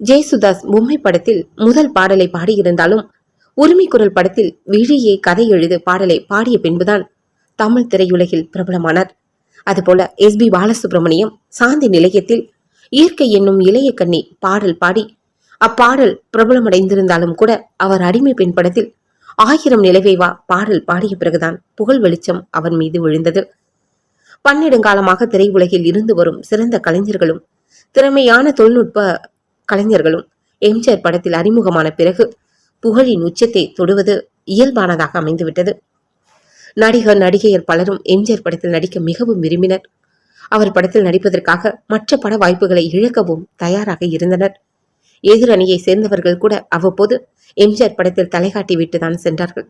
ஜெயசுதாஸ் பொம்மை படத்தில் முதல் பாடலை பாடியிருந்தாலும் உரிமை குரல் படத்தில் விழியே கதை எழுது பாடலை பாடிய பின்புதான் தமிழ் திரையுலகில் பிரபலமானார். அதுபோல எஸ் பி பாலசுப்ரமணியம் சாந்தி நிலையத்தில் இயற்கை என்னும் இளைய கண்ணி பாடல் பாடி அப்பாடல் பிரபலமடைந்திருந்தாலும் கூட அவர் அடிமை பெண் படத்தில் ஆயிரம் நிலவேவா பாடல் பாடிய பிறகுதான் புகழ் வெளிச்சம் அவர் மீது விழுந்தது. பன்னெடுங்காலமாக திரையுலகில் இருந்து வரும் சிறந்த கலைஞர்களும் திறமையான தொழில்நுட்ப கலைஞர்களும் எம்ஜிஆர் படத்தில் அறிமுகமான பிறகு புகழின் உச்சத்தை தொடுவது இயல்பானதாக அமைந்துவிட்டது. நடிகர் நடிகையர் பலரும் எம்ஜிஆர் படத்தில் நடிக்க மிகவும் விரும்பினர். அவர் படத்தில் நடிப்பதற்காக மற்ற பட வாய்ப்புகளை இழக்கவும் தயாராக இருந்தனர். எதிரணியை சேர்ந்தவர்கள் கூட அவ்வப்போது எம்ஜிஆர் படத்தில் தலைகாட்டி விட்டுதான் சென்றார்கள்.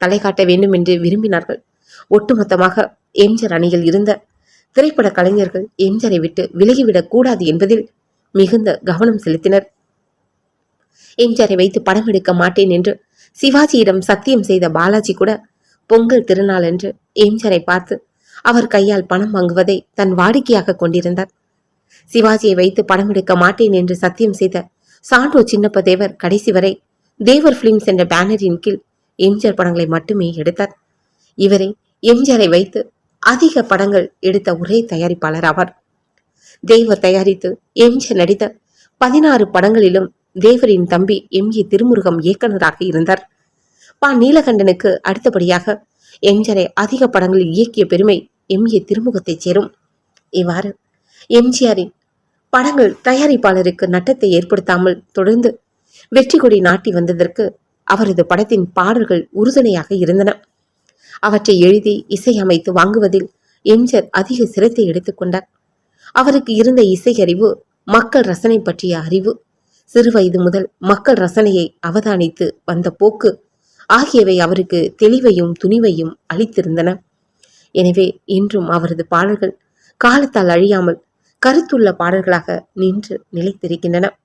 தலைகாட்ட வேண்டும் என்று விரும்பினார்கள். ஒட்டுமொத்தமாக எம்ஜிஆர் அணியில் இருந்த திரைப்பட கலைஞர்கள் எம்ஜிஆரை விட்டு விலகிவிடக் கூடாது என்பதில் மிகுந்த கவனம் செலுத்தினர். எம்ஜிஆரை வைத்து படம் எடுக்க மாட்டேன் என்று சிவாஜியிடம் சத்தியம் செய்த பாலாஜி கூட பொங்கல் திருநாள் என்று எம்ஜிஆரை பார்த்து அவர் கையால் பணம் வாங்குவதை தன் வாடிக்கையாக கொண்டிருந்தார். சிவாஜியை வைத்து படம் எடுக்க மாட்டேன் என்று சத்தியம் செய்த சாண்டோ சின்னப்ப தேவர் கடைசி வரை தேவர் பிலிம்ஸ் என்ற பேனரின் கீழ் எம்ஜிஆர் படங்களை மட்டுமே எடுத்தார். இவரே எம்ஜிஆரை வைத்து அதிக படங்கள் எடுத்த ஒரே தயாரிப்பாளர் ஆவார் தேவ தயாரித்து எம்ஜிஆர் நடித்த பதினாறு படங்களிலும் தேவரின் தம்பி எம் ஏ திருமுருகம் இயக்குனராக இருந்தார். பா. நீலகண்டனுக்கு அடுத்தபடியாக எம்ஜரை அதிக படங்களில் இயக்கிய பெருமை எம் ஏ திருமுகத்தைச் சேரும். இவ்வாறு எம்ஜிஆரின் படங்கள் தயாரிப்பாளருக்கு நட்டத்தை ஏற்படுத்தாமல் தொடர்ந்து வெற்றி கொடி நாட்டி வந்ததற்கு அவரது படத்தின் பாடல்கள் உறுதுணையாக இருந்தன. அவற்றை எழுதி இசையமைத்து வாங்குவதில் எம்ஜர் அதிக சிரத்தை எடுத்துக்கொண்டார் அவருக்கு இருந்த இசை அறிவு மக்கள் ரசனை பற்றிய அறிவு. சிறுவயது முதல் மக்கள் ரசனையை அவதானித்து வந்த போக்கு ஆகியவை அவருக்கு தெளிவையும் துணிவையும் அளித்திருந்தன. எனவே இன்றும் அவரது பாடல்கள் காலத்தால் அழியாமல் கருத்துள்ள பாடல்களாக நின்று நிலைத்திருக்கின்றன.